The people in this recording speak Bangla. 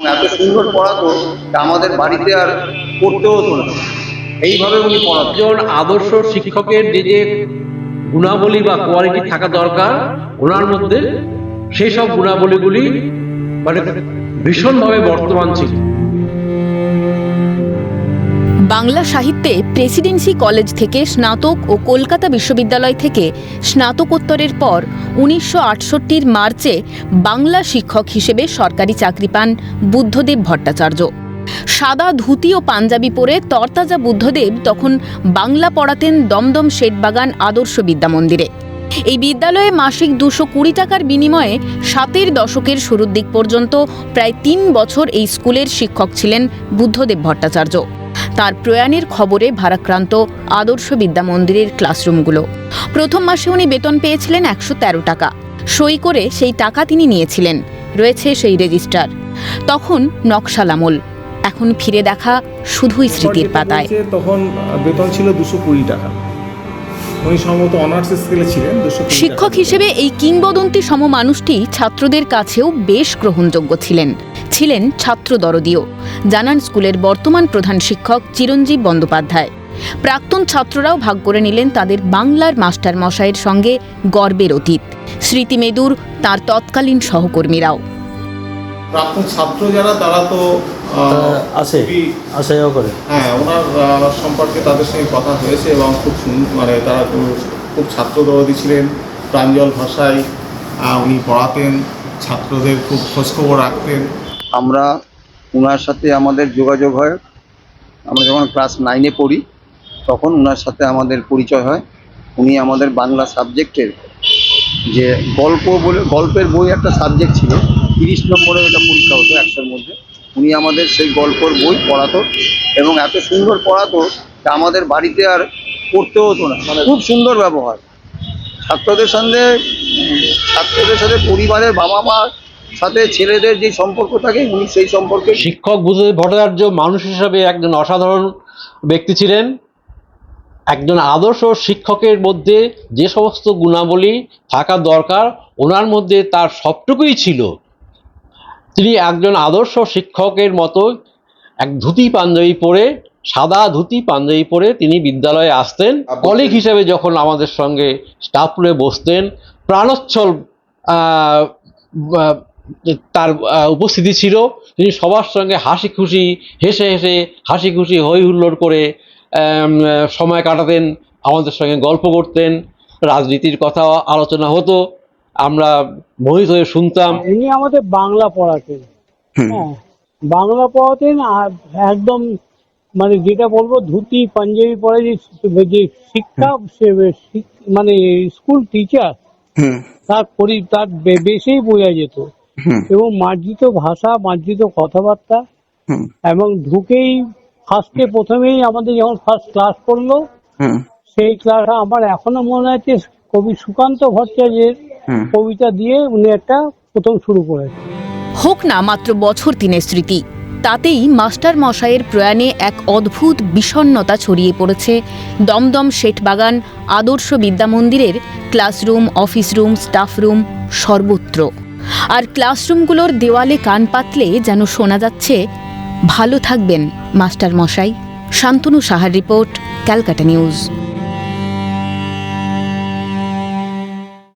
এত সুন্দর পড়াতো আমাদের বাড়িতে আর পড়তে হতো না। এইভাবে উনি পড়াতেন। আদর্শ শিক্ষকের যে যে গুণাবলী বা কোয়ালিটি থাকা দরকার, ওনার মধ্যে সেই সব গুণাবলীগুলি মানে ভীষণভাবে বর্তমান ছিল। বাংলা সাহিত্যে প্রেসিডেন্সি কলেজ থেকে স্নাতক ও কলকাতা বিশ্ববিদ্যালয় থেকে স্নাতকোত্তরের পর উনিশশো আটষট্টির মার্চে বাংলা শিক্ষক হিসেবে সরকারি চাকরি পান বুদ্ধদেব ভট্টাচার্য। সাদা ধুতি ও পাঞ্জাবি পরে তরতাজা বুদ্ধদেব তখন বাংলা পড়াতেন দমদম শেঠবাগান আদর্শ বিদ্যা মন্দিরে। এই বিদ্যালয়ে মাসিক দুশো কুড়ি টাকার বিনিময়ে সাতের দশকের শুরুর দিক পর্যন্ত প্রায় তিন বছর এই স্কুলের শিক্ষক ছিলেন বুদ্ধদেব ভট্টাচার্য। তার প্রয়াণের খবরে ভারাক্রান্ত আদর্শ বিদ্যা মন্দিরের ক্লাসরুমগুলো। প্রথম মাসে উনি বেতন পেয়েছিলেন একশো তেরো টাকা। সই করে সেই টাকা তিনি নিয়েছিলেন। রয়েছে সেই রেজিস্টার। তখন নকশালামল এখন ফিরে দেখা শুধুই স্মৃতির পাতায়। তখন বেতন ছিল দুশো কুড়ি টাকা। শিক্ষক হিসেবে এই কিংবদন্তি সম মানুষটি ছাত্রদের কাছেও বেশ গ্রহণযোগ্য ছিলেন। ছিলেন ছাত্র দরদীয় জানান স্কুলের বর্তমান প্রধান শিক্ষক চিরঞ্জীব বন্দ্যোপাধ্যায়। প্রাক্তন ছাত্ররাও ভাগ করে নিলেন তাদের বাংলার মাস্টার মশাইয়ের সঙ্গে গর্বের অতীত। স্মৃতিমেদুর তার তৎকালীন সহকর্মীরাও। প্রাক্তন ছাত্র যারা তারা তো আশাও করে। হ্যাঁ ওনার সম্পর্কে তাদের সঙ্গে কথা হয়েছে এবং খুব সুন্দর মানে তারা খুব- খুব ছাত্রদরদী ছিলেন। প্রাঞ্জল ভাষায় উনি পড়াতেন ছাত্রদের খুব খোঁজখবর রাখতেন। আমরা ওনার সাথে আমাদের যোগাযোগ হয়। আমরা যখন ক্লাস নাইনে পড়ি, তখন ওনার সাথে আমাদের পরিচয় হয়। উনি আমাদের বাংলা সাবজেক্টের যে গল্প বলে, গল্পের বই একটা সাবজেক্ট ছিল, তিরিশ নম্বরের একটা পরীক্ষা হতো একশোর মধ্যে। উনি আমাদের সেই গল্পর বই পড়াতো এবং এত সুন্দর পড়াতো তা আমাদের বাড়িতে আর পড়তে হতো না। মানে খুব সুন্দর ব্যবহার। ছাত্রদের সঙ্গে, ছাত্রদের সাথে পরিবারের বাবা মার সাথে ছেলেদের যে সম্পর্ক থাকে উনি সেই সম্পর্কে শিক্ষক বুদ্ধদেব ভট্টাচার্য মানুষ হিসাবে একজন অসাধারণ ব্যক্তি ছিলেন। একজন আদর্শ শিক্ষকের মধ্যে যে সমস্ত গুণাবলী থাকা দরকার ওনার মধ্যে তার সবটুকুই ছিল। তিনি একজন আদর্শ শিক্ষকের মতো এক ধুতি পাঞ্জাবি পরে সাদা ধুতি পাঞ্জাবি পরে তিনি বিদ্যালয়ে আসতেন। কলিগ হিসেবে যখন আমাদের সঙ্গে স্টাফ রুমে বসতেন প্রাণোচ্ছল তার আহ, উপস্থিতি ছিল তিনি সবার সঙ্গে হাসি খুশি হেসে হেসে হাসি খুশি হই হুল্লোড় করে আহ, সময় কাটাতেন আমাদের সঙ্গে গল্প করতেন রাজনীতির কথা আলোচনা হতো আমরা মোহিত হয়ে শুনতাম। উনি আমাদের বাংলা পড়াতেন। হ্যাঁ বাংলা পড়াতেন আর একদম মানে যেটা বলব ধুতি পাঞ্জাবি পরে যে যে শিক্ষা মানে স্কুল টিচার তার পরি তার বে- বেশেই বোঝা যেত। এবং মার্জিত ভাষা মার্জিত কথাবার্তা এবং ঢুকেই ফার্স্টে প্রথমেই আমাদের যখন ফার্স্ট ক্লাস করল সেই ক্লাস আমার এখনও মনে আছে কবি সুকান্ত ভট্টাচার্যের কবিতা দিয়ে উনি একটা প্রথম শুরু করেছেন। হোক না মাত্র বছর তিনের স্মৃতি তাতেই মাস্টার মশাইয়ের প্রয়াণে এক অদ্ভুত বিষণ্ণতা ছড়িয়ে পড়েছে দমদম শেঠবাগান আদর্শ বিদ্যা মন্দিরের classroom office room staff room সর্বত্র। আর ক্লাসরুমগুলোর দেওয়ালে কান পাতলে যেন শোনা যাচ্ছে, ভালো থাকবেন মাস্টার মশাই শান্তনু সাহার রিপোর্ট, ক্যালকাটা নিউজ।